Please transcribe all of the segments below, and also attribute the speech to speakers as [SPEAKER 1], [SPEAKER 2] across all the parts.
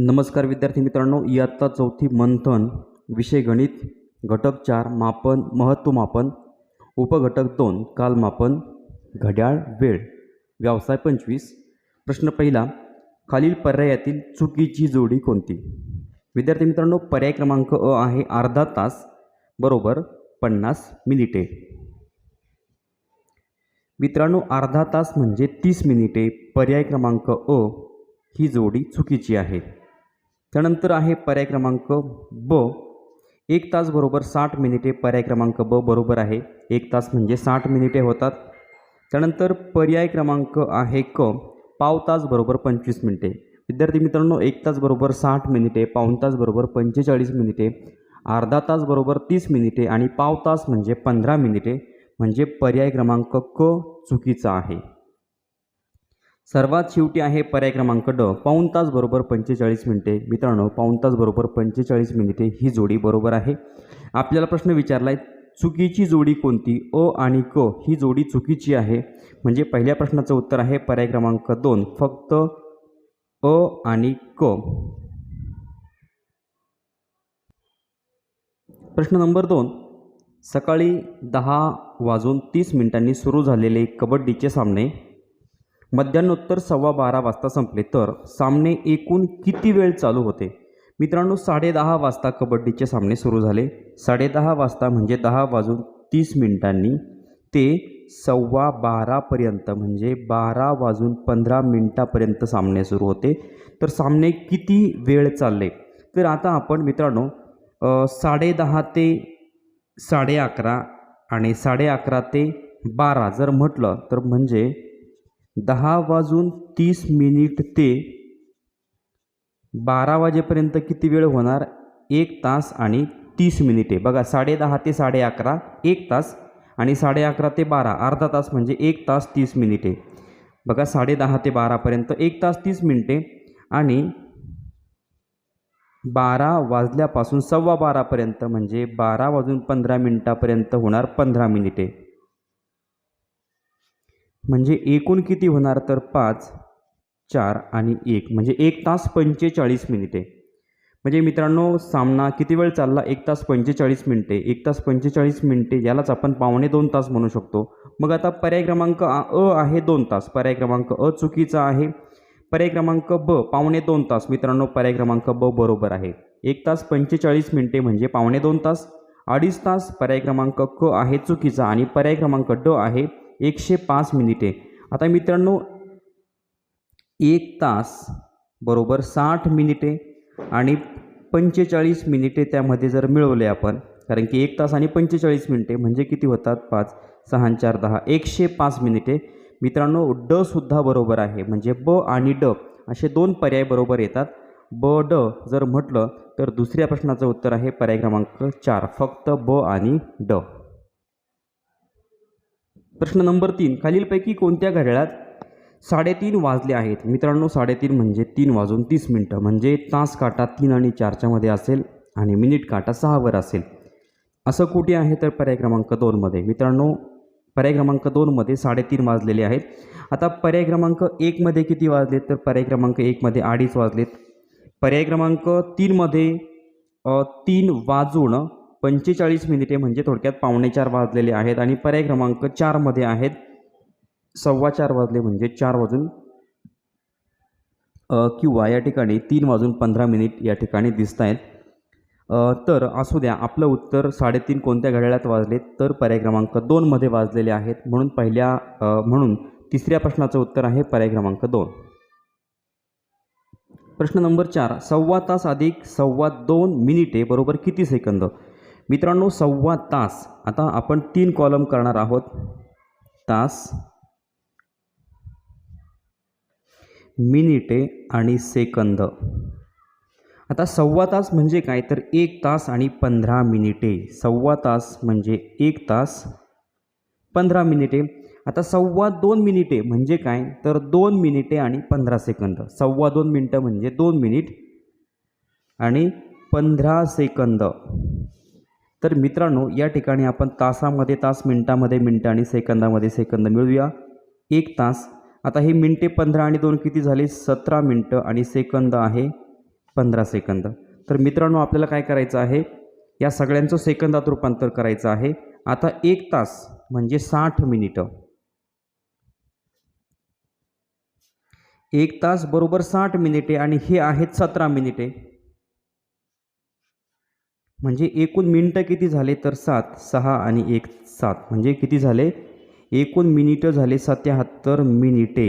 [SPEAKER 1] नमस्कार विद्यार्थी मित्रांनो इयत्ता चौथी मंथन विषय गणित घटक चार मापन महत्त्वमापन उपघटक दोन कालमापन घड्याळ वेळ व्यवसाय पंचवीस प्रश्न पहिला खालील पर्यायातील चुकीची जोडी कोणती? विद्यार्थी मित्रांनो पर्याय क्रमांक अ आहे अर्धा तास बरोबर पन्नास मिनिटे. मित्रांनो अर्धा तास म्हणजे तीस मिनिटे पर्याय क्रमांक अ ही जोडी चुकीची आहे. त्यानंतर आहे पर्याय क्रमांक ब. एक तास बरोबर साठ मिनिटे पर्याय क्रमांक ब बरोबर आहे. एक तास म्हणजे साठ मिनिटे होतात. त्यानंतर पर्याय क्रमांक आहे क. पाव तास बरोबर पंचवीस मिनिटे. विद्यार्थी मित्रांनो एक तास बरोबर साठ मिनिटे पाऊण तास बरोबर पंचेचाळीस मिनिटे अर्धा तास बरोबर तीस मिनिटे आणि पाव तास म्हणजे पंधरा मिनिटे म्हणजे पर्याय क्रमांक क चुकीचा आहे. सर्वात शेवटी आहे पर्याय क्रमांक ड. पाऊण तास बरोबर पंचेचाळीस मिनिटे. मित्रांनो पाऊण तास बरोबर पंचेचाळीस मिनिटे ही जोडी बरोबर आहे. आपल्याला प्रश्न विचारला आहे चुकीची जोडी कोणती? अ आणि क ही जोडी चुकीची आहे. म्हणजे पहिल्या प्रश्नाचं उत्तर आहे पर्याय क्रमांक दोन. फक्त अ आणि क. प्रश्न नंबर दोन. सकाळी दहा वाजून तीस मिनिटांनी सुरू झालेले कबड्डीचे सामने मध्यान्नोत्तर सव्वा बारा वाजता संपले. तर सामने एकूण किती वेळ चालू होते? मित्रांनो साडेदहा वाजता कबड्डीचे सामने सुरू झाले. साडेदहा वाजता म्हणजे दहा वाजून तीस मिनिटांनी ते सव्वा बारापर्यंत म्हणजे बारा वाजून पंधरा मिनटापर्यंत सामने सुरू होते. तर सामने किती वेळ चालले? तर आता आपण मित्रांनो साडेदहा ते साडे अकरा आणि साडे अकरा ते बारा जर म्हटलं तर म्हणजे दहा वाजून तीस मिनिट ते बारा वाजेपर्यंत किती वेळ होणार? एक तास आणि तीस मिनिटे. बघा साडेदहा ते साडे अकरा एक तास आणि साडे अकरा ते बारा अर्धा तास म्हणजे एक तास तीस मिनिटे. बघा साडेदहा ते बारापर्यंत एक तास तीस मिनिटे आणि बारा वाजल्यापासून सव्वा बारापर्यंत म्हणजे बारा वाजून पंधरा मिनिटापर्यंत होणार पंधरा मिनिटे. म्हणजे एकूण किती होणार तर पाच चार आणि एक. म्हणजे एक तास पंचेचाळीस मिनिटे. म्हणजे मित्रांनो सामना किती वेळ चालला? एक तास पंचेचाळीस मिनिटे. एक तास पंचेचाळीस मिनिटे यालाच आपण पावणे दोन तास म्हणू शकतो. मग आता पर्याय क्रमांक अ आहे दोन तास. पर्याय क्रमांक अ चुकीचा आहे. पर्याय क्रमांक ब पावणे दोन तास. मित्रांनो पर्याय क्रमांक ब बरोबर आहे. एक तास पंचेचाळीस मिनिटे म्हणजे पावणे दोन तास. अडीच तास. पर्याय क्रमांक क आहे चुकीचा आणि पर्याय क्रमांक ड आहे. एकशे पाच मिनिटे. आता मित्रांनो एक तास बरोबर साठ मिनिटे आणि पंचेचाळीस मिनिटे त्यामध्ये जर मिळवले आपण कारण की एक तास आणि पंचेचाळीस मिनिटे म्हणजे किती होतात? पाच सहा चार दहा एकशे पाच मिनिटे. मित्रांनो ड सुद्धा बरोबर आहे. म्हणजे ब आणि ड असे दोन पर्याय बरोबर येतात. ब ड जर म्हटलं तर दुसऱ्या प्रश्नाचं उत्तर आहे पर्याय क्रमांक चार. फक्त ब आणि ड. प्रश्न नंबर तीन खालीलपैकी कोणत्या घड्याळात साडेतीन वाजले आहेत? मित्रांनो साडेतीन म्हणजे तीन वाजून तीस मिनटं. म्हणजे तास काटा तीन आणि चारच्यामध्ये असेल आणि मिनिट काटा सहावर असेल. असं कुठे आहे? तर पर्याय क्रमांक दोनमध्ये मित्रांनो पर्याय क्रमांक दोनमध्ये साडेतीन वाजलेले आहेत. आता पर्याय क्रमांक एकमध्ये किती वाजलेत? तर पर्याय क्रमांक एकमध्ये अडीच वाजलेत. पर्याय क्रमांक तीनमध्ये तीन वाजून पंचेचाळीस मिनिटे म्हणजे थोडक्यात पावणे चार वाजलेले आहेत आणि पर्याय क्रमांक चारमध्ये आहेत. सव्वा चार वाजले म्हणजे चार वाजून किंवा या ठिकाणी तीन वाजून पंधरा मिनिट या ठिकाणी दिसत आहेत तर असू द्या आपलं उत्तर साडेतीन कोणत्या घड्याळात वाजले तर पर्याय क्रमांक दोनमध्ये वाजलेले आहेत. म्हणून पहिल्या म्हणून तिसऱ्या प्रश्नाचं उत्तर आहे पर्याय क्रमांक दोन. प्रश्न नंबर चार सव्वा तास अधिक सव्वा दोन मिनिटे बरोबर किती सेकंद? मित्रांनो सव्वा तास. आता आपण तीन कॉलम करणार आहोत. तास मिनिटे आणि सेकंद आता सव्वा तास म्हणजे काय? तर एक तास आणि पंधरा मिनिटे सव्वा तास म्हणजे एक तास पंधरा मिनिटे आता सव्वा दोन मिनिटे म्हणजे काय? तर दोन मिनिटे आणि पंधरा सेकंद सव्वा दोन मिनटं म्हणजे दोन मिनिट आणि पंधरा सेकंद तर मित्रांनो या ठिकाणी आपण तासामध्ये तास मिनटामध्ये मिनटं आणि सेकंदामध्ये सेकंद मिळूया एक तास. आता हे मिनटे पंधरा आणि दोन किती झाले? सतरा मिनटं आणि सेकंद आहे पंधरा सेकंद. तर मित्रांनो आपल्याला काय करायचं आहे? या सगळ्यांचं सेकंदात रूपांतर करायचं आहे. आता एक तास म्हणजे साठ मिनिटं. एक तास बरोबर साठ मिनिटे आणि हे आहेत सतरा मिनिटे. म्हणजे एकूण मिनटं किती झाले तर सात? सहा आणि एक सात. म्हणजे किती झाले? एकूण मिनिटं झाले सत्याहत्तर मिनिटे.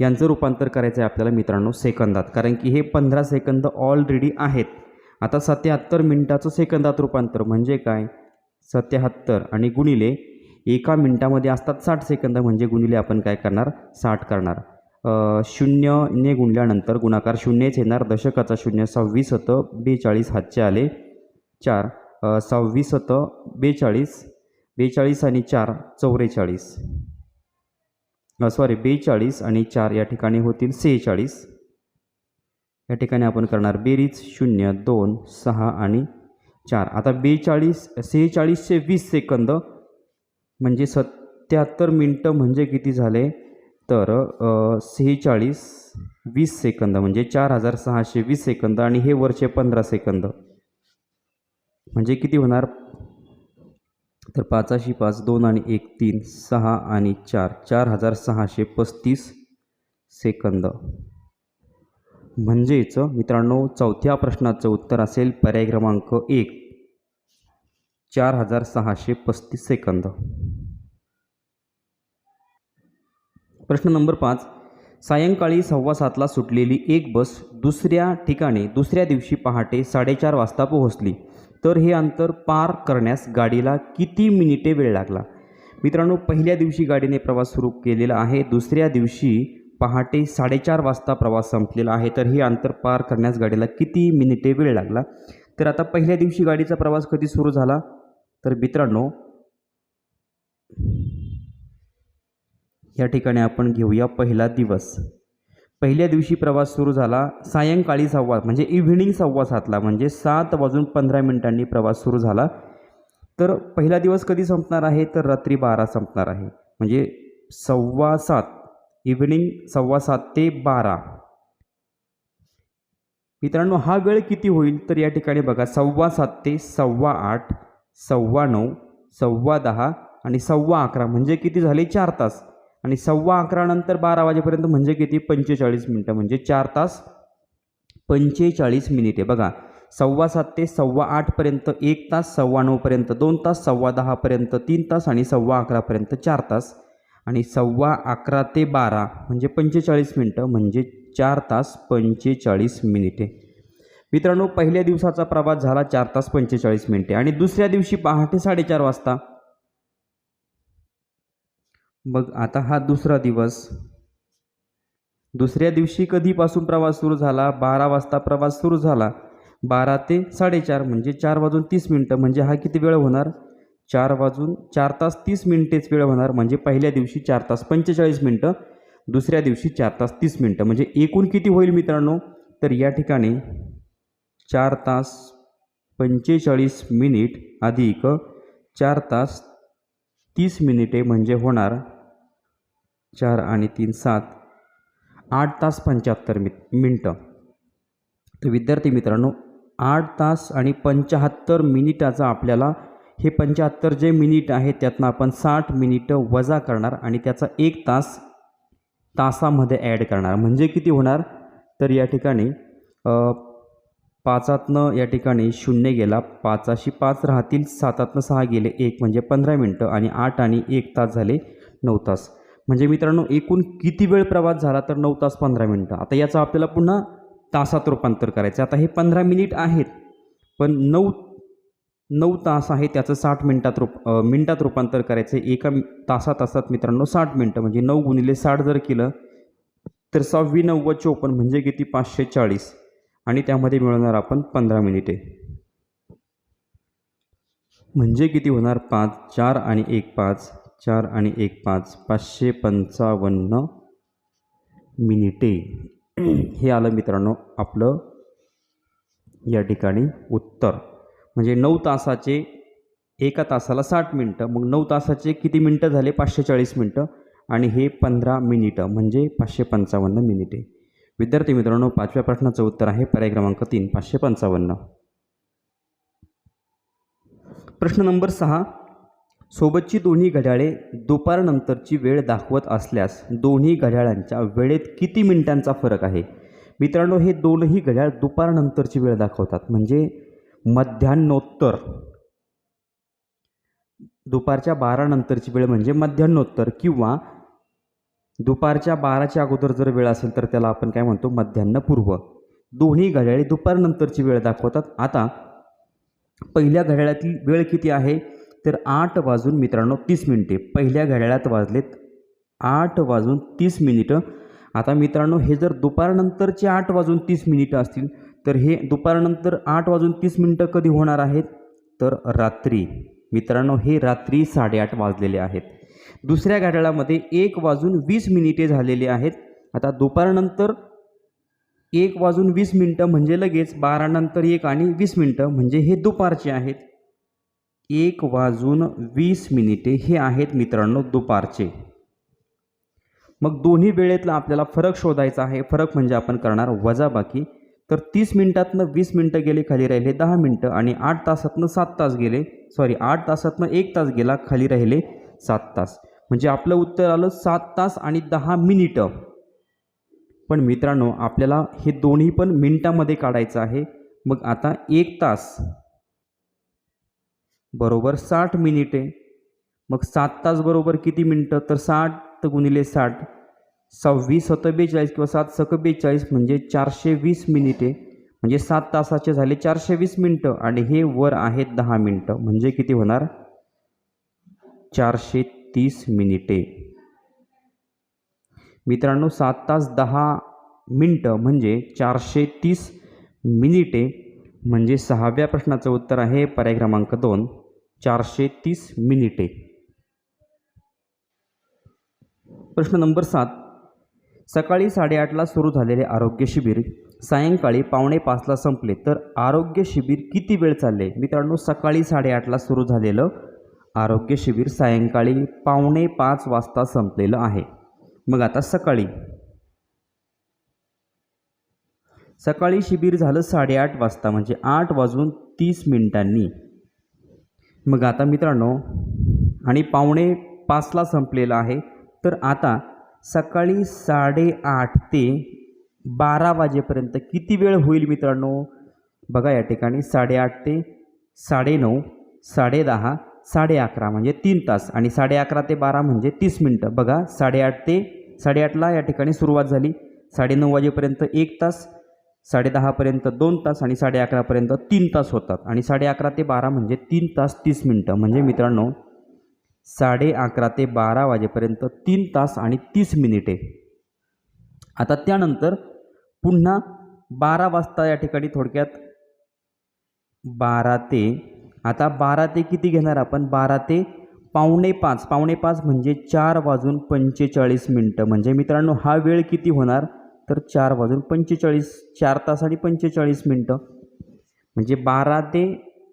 [SPEAKER 1] यांचं रूपांतर करायचं आहे आपल्याला मित्रांनो सेकंदात. कारण की हे पंधरा सेकंद ऑलरेडी आहेत. आता सत्याहत्तर मिनिटाचं सेकंदात रूपांतर म्हणजे काय? सत्याहत्तर. आणि गुणिले एका मिनिटामध्ये असतात साठ सेकंद. म्हणजे गुणिले आपण काय करणार? साठ करणार. शून्यने गुणल्यानंतर गुणाकार शून्यच येणार. दशकाचा शून्य सव्वीस होतं बेचाळीस हातचे आले चार. सव्वीस होतं बेचाळीस बेचाळीस आणि चार चौवेचाळीस सॉरी बेचाळीस आणि चार या ठिकाणी होतील सेहेचाळीस. या ठिकाणी आपण करणार बेरीज शून्य दोन सहा आणि चार. आता बेचाळीस सेहेचाळीसशे वीस सेकंद म्हणजे सत्याहत्तर मिनटं म्हणजे किती झाले? तर सेहेचाळीस वीस सेकंद म्हणजे चार हजार सहाशे वीस सेकंद आणि हे वर्ष पंधरा सेकंद. म्हणजे किती होणार? तर पाचाशी पाच दोन आणि एक तीन सहा आणि चार चार हजार सहाशे पस्तीस सेकंद. म्हणजेच मित्रांनो चौथ्या प्रश्नाचं उत्तर असेल पर्याय क्रमांक एक चार हजार सहाशे पस्तीस सेकंद. प्रश्न नंबर पाच. सायंकाळी सव्वा सातला सुटलेली एक बस दुसऱ्या ठिकाणी दुसऱ्या दिवशी पहाटे साडेचार वाजता पोहोचली. तर हे अंतर पार करण्यास गाडीला किती मिनिटे वेळ लागला? मित्रांनो पहिल्या दिवशी गाडीने प्रवास सुरू केलेला आहे. दुसऱ्या दिवशी पहाटे साडेचार वाजता प्रवास संपलेला आहे. तर हे अंतर पार करण्यास गाडीला किती मिनिटे वेळ लागला? तर आता पहिल्या दिवशी गाडीचा प्रवास कधी सुरू झाला? तर मित्रांनो या ठिकाणी आपण घेऊया पहिला दिवस. पहिल्या दिवशी प्रवास सुरू झाला सायंकाळी सव्वा म्हणजे इव्हिनिंग सव्वा सातला म्हणजे सात वाजून पंधरा मिनिटांनी प्रवास सुरू झाला. तर पहिला दिवस कधी संपणार आहे? तर रात्री बारा संपणार आहे. म्हणजे सव्वा सात इव्हिनिंग सव्वा सात ते बारा. मित्रांनो हा वेळ किती होईल? तर या ठिकाणी बघा सव्वा सात ते सव्वा आठ सव्वा नऊ सव्वा दहा आणि सव्वा अकरा म्हणजे किती झाले? चार तास. आणि सव्वा अकरानंतर बारा वाजेपर्यंत म्हणजे किती? पंचेचाळीस मिनटं. म्हणजे चार तास पंचेचाळीस मिनिटे. बघा सव्वा सात ते सव्वा आठपर्यंत एक तास सव्वा नऊपर्यंत दोन तास सव्वा दहापर्यंत तीन तास आणि सव्वा अकरापर्यंत चार तास. आणि सव्वा अकरा ते बारा म्हणजे पंचेचाळीस मिनटं. म्हणजे चार तास पंचेचाळीस मिनिटे. मित्रांनो पहिल्या दिवसाचा प्रवास झाला चार तास पंचेचाळीस मिनिटे. आणि दुसऱ्या दिवशी पहाटे साडेचार वाजता मग आता हा दुसरा दिवस. दुसऱ्या दिवशी कधीपासून प्रवास सुरू झाला? बारा वाजता प्रवास सुरू झाला. बारा ते साडेचार म्हणजे चार वाजून तीस मिनटं म्हणजे हा किती वेळ होणार? चार वाजून चार तास तीस मिनिटेच वेळ होणार म्हणजे पहिल्या दिवशी चार तास पंचेचाळीस मिनटं दुसऱ्या दिवशी चार तास तीस मिनटं. म्हणजे एकूण किती होईल मित्रांनो? तर या ठिकाणी चार तास पंचेचाळीस मिनिट अधिक चार तास तीस मिनिटे म्हणजे होणार चार आणि तीन सात. आठ तास पंच्याहत्तर मि मिनटं. तर विद्यार्थी मित्रांनो आठ तास आणि पंच्याहत्तर मिनिटाचा आपल्याला हे पंच्याहत्तर जे मिनिट आहे त्यातनं आपण साठ मिनिटं वजा करणार आणि त्याचा एक तास तासामध्ये ॲड करणार. म्हणजे किती होणार? तर या ठिकाणी पाचातनं या ठिकाणी शून्य गेला. पाचाशी पाच राहतील सातातनं सहा गेले एक म्हणजे पंधरा मिनटं आणि आठ आणि एक तास झाले नऊ तास. म्हणजे मित्रांनो एकूण किती वेळ प्रवास झाला तर नऊ तास पंधरा मिनटं? आता याचं आपल्याला पुन्हा तासात रूपांतर करायचं आता हे पंधरा मिनिट आहेत पण नऊ नऊ तास आहे त्याचं साठ मिनटात रूप मिनटात रूपांतर करायचं आहे. एका तासा तासात असतात मित्रांनो साठ मिनटं म्हणजे नऊ गुणिले साठ जर केलं तर सहावी नव्वद चोपन्न म्हणजे किती? पाचशे चाळीस. आणि त्यामध्ये मिळवणार आपण पंधरा मिनिटे. म्हणजे किती होणार? पाच चार आणि एक पाच. चार आणि एक पाच पाचशे पंचावन्न मिनिटे. हे आलं मित्रांनो आपलं या ठिकाणी उत्तर. म्हणजे नऊ तासाचे एका तासाला साठ मिनटं. मग नऊ तासाचे किती मिनटं झाले? पाचशे चाळीस मिनटं. आणि हे पंधरा मिनिटं म्हणजे पाचशे पंचावन्न मिनिटे. विद्यार्थी मित्रांनो पाचव्या प्रश्नाचं उत्तर आहे पर्याय क्रमांक तीन पाचशे पंचावन्न. प्रश्न नंबर सहा सोबतची दोन्ही घड्याळे दुपारनंतरची वेळ दाखवत असल्यास दोन्ही घड्याळांच्या वेळेत किती मिनिटांचा फरक आहे? मित्रांनो हे दोनही घड्याळ दुपारनंतरची वेळ दाखवतात. म्हणजे मध्यान्नोत्तर दुपारच्या बारानंतरची वेळ म्हणजे मध्यान्नोत्तर किंवा दुपारच्या बाराच्या अगोदर जर वेळ असेल तर त्याला आपण काय म्हणतो? मध्यान्नपूर्व दोन्ही घड्याळे दुपारनंतरची वेळ दाखवतात. आता पहिल्या घड्याळातील वेळ किती आहे? तर आठ वाजून मित्रांनो तीस मिनिटे. पहिल्या घड्याळात वाजलेत आठ वाजून तीस मिनिटं. आता मित्रांनो हे जर दुपारनंतरचे आठ वाजून तीस मिनिटं असतील तर हे दुपारनंतर आठ वाजून तीस मिनिटं कधी होणार आहेत? तर रात्री. मित्रांनो हे रात्री साडेआठ वाजलेले आहेत. दुसऱ्या घड्याळामध्ये एक वाजून वीस मिनिटे झालेली आहेत. आता दुपारनंतर एक वाजून वीस मिनटं म्हणजे लगेच बारानंतर एक आणि वीस मिनटं म्हणजे हे दुपारचे आहेत. एक वाजून वीस मिनिटे हे आहेत मित्रांनो दुपारचे. मग दोन्ही वेळेतला आपल्याला फरक शोधायचा आहे. फरक म्हणजे आपण करणार वजाबाकी. तर तीस मिनिटातनं वीस मिनटं गेले खाली राहिले दहा मिनटं आणि आठ तासातनं सात तास गेले. सॉरी आठ तासातनं एक तास गेला खाली राहिले सात तास. म्हणजे आपलं उत्तर आलं सात तास आणि दहा मिनिटं. पण मित्रांनो आपल्याला हे दोन्ही पण मिनटामध्ये काढायचं आहे. मग आता एक तास. बरोबर साठ मिनिटे. मग सात तास बरोबर किती मिनटं? तर साठ गुणिले साठ. सव्वीस सत बेचाळीस किंवा सात सक बेचाळीस म्हणजे चारशे वीस मिनिटे. म्हणजे सात तासाचे झाले चारशे वीस मिनटं आणि हे वर आहेत दहा मिनटं. म्हणजे किती होणार? चारशे तीस मिनिटे. मित्रांनो सात तास दहा मिनटं म्हणजे चारशे तीस मिनिटे. म्हणजे सहाव्या प्रश्नाचं उत्तर आहे पर्याय क्रमांक दोन. चारशे तीस मिनिटे. प्रश्न नंबर सात. सकाळी साडेआठला सुरू झालेले आरोग्य शिबिर सायंकाळी पावणे पाचला संपले तर आरोग्य शिबिर किती वेळ चालले? मित्रांनो सकाळी साडेआठला सुरू झालेलं आरोग्य शिबिर सायंकाळी पावणे पाच वाजता संपलेलं आहे. मग आता सकाळी. सकाळी शिबिर झालं साडेआठ वाजता म्हणजे आठ वाजून तीस मिनिटांनी. मग आता मित्रांनो आणि पावणे पाचला संपलेलं आहे तर आता सकाळी साडेआठ ते बारा वाजेपर्यंत किती वेळ होईल मित्रांनो? बघा या ठिकाणी साडेआठ ते साडेनऊ साडेदहा साडे अकरा म्हणजे तीन तास आणि साडे अकरा ते बारा म्हणजे तीस मिनटं. बघा साडेआठ ते साडेआठला या ठिकाणी सुरुवात झाली. साडेनऊ वाजेपर्यंत एक तास साडेदहापर्यंत दोन तास आणि साडे अकरापर्यंत तीन तास होतात. आणि साडे अकरा ते बारा म्हणजे तीन तास तीस मिनटं. म्हणजे मित्रांनो साडे अकरा ते बारा वाजेपर्यंत तीन तास आणि तीस मिनिटे. आता त्यानंतर पुन्हा बारा वाजता या ठिकाणी थोडक्यात बारा ते आता बारा ते किती घेणार आपण? बारा ते पावणे पाच. पावणे पाच म्हणजे चार वाजून पंचेचाळीस मिनटं. म्हणजे मित्रांनो हा वेळ किती होणार? तर चार वाजून पंचेचाळीस चार तास आणि पंचेचाळीस मिनटं. म्हणजे बारा ते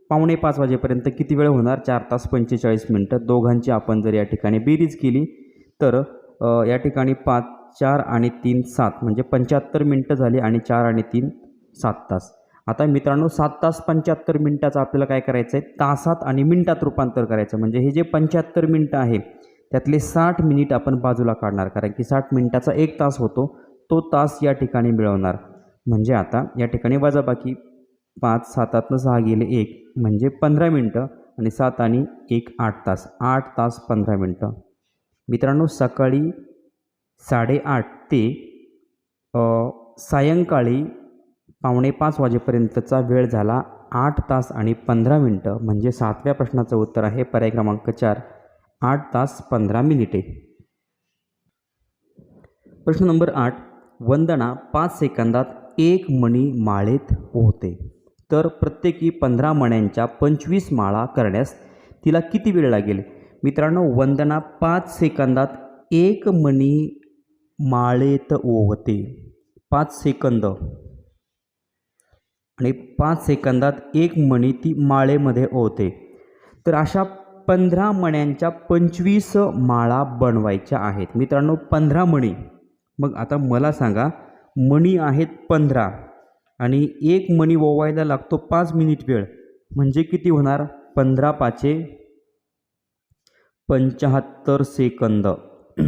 [SPEAKER 1] पावणे पाच वाजेपर्यंत किती वेळ होणार? चार तास पंचेचाळीस मिनटं. दोघांची आपण जर या ठिकाणी बेरीज केली तर या ठिकाणी पाच चार आणि तीन सात म्हणजे पंच्याहत्तर मिनटं झाली आणि चार आणि तीन सात तास. आता मित्रांनो सात तास पंच्याहत्तर मिनटाचं आपल्याला काय करायचं आहे तासात आणि मिनटात रूपांतर करायचं. म्हणजे हे जे पंच्याहत्तर मिनटं आहे त्यातले साठ मिनिट आपण बाजूला काढणार. कारण की साठ मिनटाचा एक तास होतो. तो तास या ठिकाणी मिळवणार. म्हणजे आता या ठिकाणी वजाबाकी. पाच सातातनं सहा गेले एक. म्हणजे पंधरा मिनटं आणि सात आणि एक आठ तास. आठ तास पंधरा मिनटं. मित्रांनो सकाळी साडेआठ ते सायंकाळी पावणे पाच वाजेपर्यंतचा वेळ झाला आठ तास आणि पंधरा मिनटं. म्हणजे सातव्या प्रश्नाचं उत्तर आहे पर्याय क्रमांक चार. आठ तास पंधरा मिनिटे. प्रश्न नंबर आठ. वंदना पाच सेकंदात एक मणी माळेत पोहते. तर प्रत्येकी पंधरा मण्यांच्या पंचवीस माळा करण्यास तिला किती वेळ लागेल? मित्रांनो वंदना पाच सेकंदात एक मणी माळेत ओवते पाच सेकंद. आणि पाच सेकंदात एक मणी ती माळेमध्ये ओवते तर अशा पंधरा मण्यांच्या पंचवीस माळा बनवायच्या आहेत. मित्रांनो पंधरा मणी. मग आता मला सांगा मणी आहेत पंधरा आणि एक मणी ओवायला लागतो पाच मिनिट वेळ. म्हणजे किती होणार? पंधरा पाचे पंच्याहत्तर सेकंद.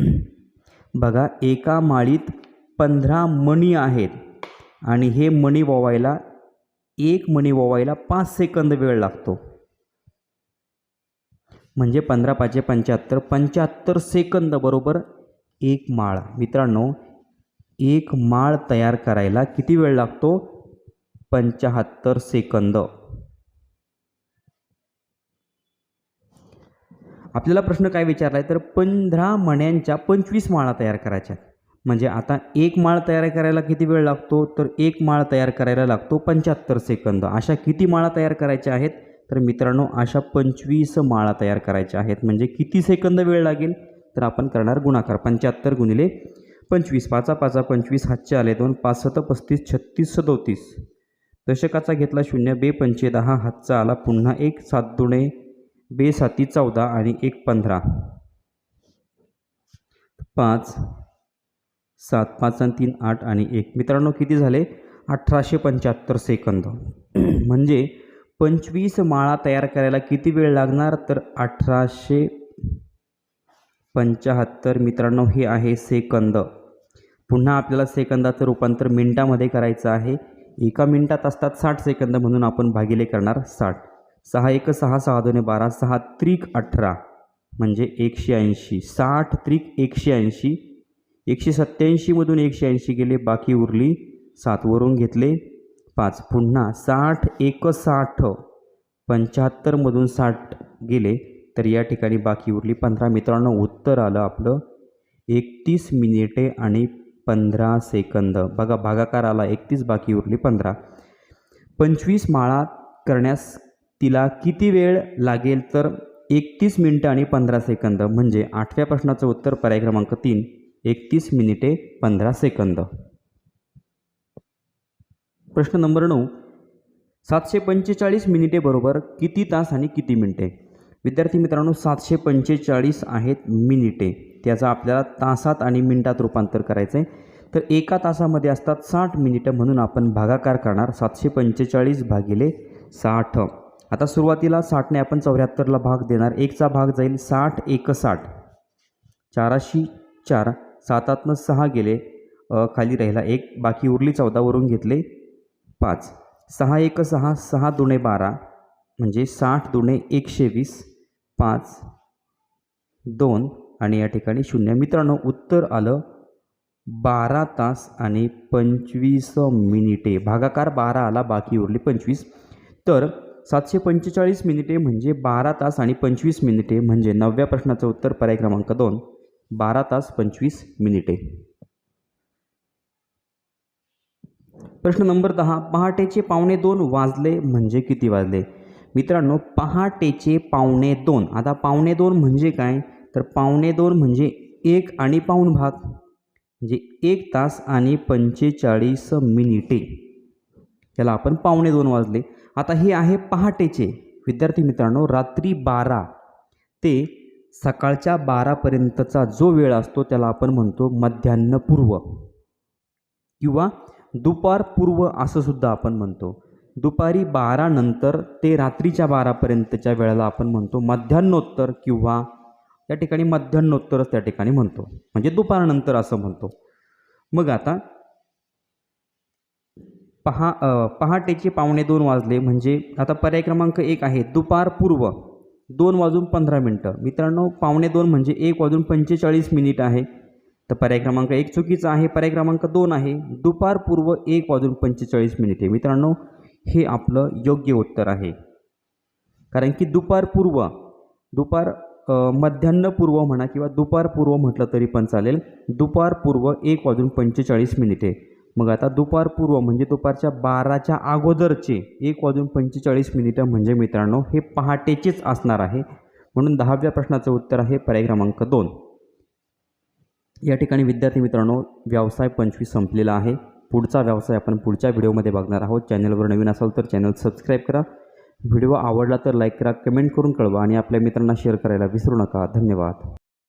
[SPEAKER 1] बघा एका माळीत पंधरा मणी आहेत आणि हे मणी ववायला एक मणी वोवायला पाच सेकंद वेळ लागतो. म्हणजे पंधरा पाचशे पंच्याहत्तर पंच्याहत्तर सेकंद बरोबर एक माळ. मित्रांनो एक माळ तयार करायला किती वेळ लागतो? पंचाहत्तर सेकंद. आपल्याला प्रश्न काय विचारला आहे तर पंधरा मण्यांच्या पंचवीस माळा तयार करायच्या. आहेत. म्हणजे आता एक माळ तयार करायला किती वेळ लागतो? तर एक माळ तयार करायला लागतो पंच्याहत्तर सेकंद. अशा किती माळा तयार करायच्या आहेत? तर मित्रांनो अशा पंचवीस माळा तयार करायच्या आहेत. म्हणजे किती सेकंद वेळ लागेल? तर आपण करणार गुणाकार. पंच्याहत्तर गुणिले पंचवीस. पाचा पाचा पंचवीस. हातचे आले दोन. पाच सत पस्तीस छत्तीस सदोतीस. दशकाचा घेतला शून्य. बे पंचे दहा. हातचा आला पुन्हा एक. सात दुणे. बे साती चौदा आणि एक पंधरा. पाच सात पाच आणि तीन आठ आणि एक. मित्रांनो किती झाले? अठराशे पंच्याहत्तर सेकंद. म्हणजे पंचवीस माळा तयार करायला किती वेळ लागणार? तर अठराशे पंचाहत्तर मित्रांनो हे आहे सेकंद. पुन्हा आपल्याला सेकंदाचं रूपांतर मिनटामध्ये करायचं आहे. एका मिनिटात असतात साठ सेकंद म्हणून आपण भागिले करणार साठ. सहा एक सहा सहा दोन बारा सहा त्रिक अठरा. म्हणजे एकशे ऐंशी. साठ त्रिक एकशे ऐंशी. एकशे सत्त्याऐंशीमधून एकशे ऐंशी गेले बाकी उरली सातवरून घेतले पाच. पुन्हा साठ एक साठ. पंच्याहत्तरमधून साठ गेले. तर या ठिकाणी बाकी उरली. पंधरा मित्रांनो उत्तर आलं आपलं. एकतीस मिनिटे आणि पंधरा सेकंद. बघा भागाकार आला. एकतीस बाकी उरली पंधरा. पंचवीस माळा करण्यास तिला किती वेळ लागेल? तर एकतीस मिनटं आणि पंधरा सेकंद. म्हणजे आठव्या प्रश्नाचं उत्तर पर्याय क्रमांक तीन. एकतीस मिनिटे पंधरा सेकंद. प्रश्न नंबर नऊ. सातशे पंचेचाळीस मिनिटे बरोबर किती तास आणि किती मिनिटे? विद्यार्थी मित्रांनो सातशे पंचेचाळीस आहेत मिनिटे. त्याचा आपल्याला तासात आणि मिनिटात रूपांतर करायचं आहे तर एका तासामध्ये असतात साठ मिनिटं म्हणून आपण भागाकार करणार. सातशे पंचेचाळीस भागिले साठ. आता सुरुवातीला साठने आपण चौऱ्याहत्तरला भाग देणार. एकचा भाग जाईल साठ एक साठ चाराशी चार. सातातनं सहा गेले. खाली राहिला एक. बाकी उरली चौदावरून घेतले पाच. सहा एक सहा सहा दुणे बारा. म्हणजे साठ दुणे एकशे वीस पाच दोन आणि या ठिकाणी शून्य. मित्रांनो उत्तर आलं बारा तास आणि पंचवीस मिनिटे. भागाकार बारा आला बाकी उरली पंचवीस. तर सातशे पंचेचाळीस मिनिटे म्हणजे बारा तास आणि पंचवीस मिनिटे म्हणजे नवव्या प्रश्नाचं उत्तर पर्याय क्रमांक दोन. बारा तास पंचवीस मिनिटे. प्रश्न नंबर दहा. पहाटेचे पावणे दोन वाजले म्हणजे किती वाजले? मित्रांनो पहाटेचे पावणे दोन. आता पावणे दोन म्हणजे काय? तर पावणे दोन म्हणजे एक आणि पाऊण भाग. म्हणजे एक तास आणि पंचेचाळीस मिनिटे. त्याला आपण पावणे दोन वाजले. आता हे आहे पहाटेचे. विद्यार्थी मित्रांनो रात्री बारा ते सकाळच्या बारापर्यंतचा जो वेळ असतो त्याला आपण म्हणतो मध्यान्नपूर्व किंवा दुपारपूर्व असं सुद्धा आपण म्हणतो. दुपारी बारानंतर ते रात्रीच्या बारापर्यंतच्या वेळेला आपण म्हणतो मध्यान्नोत्तर किंवा त्या ठिकाणी मध्यान्नोत्तरच त्या ठिकाणी म्हणतो. म्हणजे दुपारनंतर असं म्हणतो. मग आता पहा पहाटेचे पावणे दोन वाजले. म्हणजे आता पर्याय क्रमांक एक आहे दुपारपूर्व दोन वाजून पंधरा मिनटं. मित्रांनो पावणे दोन म्हणजे एक वाजून पंचेचाळीस मिनिट आहे. तर पर्याय क्रमांक एक चुकीचा आहे पर्याय क्रमांक दोन आहे. दुपारपूर्व एक वाजून पंचेचाळीस मिनिटे मित्रांनो हे आपलं योग्य उत्तर आहे. कारण की दुपारपूर्व दुपार मध्यान्नपूर्व म्हणा किंवा दुपारपूर्व म्हटलं तरी पण चालेल. दुपारपूर्व एक वाजून पंचेचाळीस मिनिटे. मग आता दुपारपूर्व म्हणजे दुपारच्या बाराच्या अगोदरचे एक वाजून पंचेचाळीस मिनिटं म्हणजे मित्रांनो हे पहाटेचेच असणार आहे. म्हणून दहाव्या प्रश्नाचं उत्तर आहे पर्याय क्रमांक दोन. या ठिकाणी विद्यार्थी मित्रांनो व्यवसाय पंचवीस संपलेला आहे. पुढचा व्यवसाय आपण पुढच्या व्हिडिओमध्ये बघणार आहोत. चॅनलवर नवीन असाल तर चॅनल सबस्क्राईब करा. व्हिडिओ आवडला तर लाईक करा कमेंट करून कळवा आणि आपल्या मित्रांना शेअर करायला विसरू नका. धन्यवाद.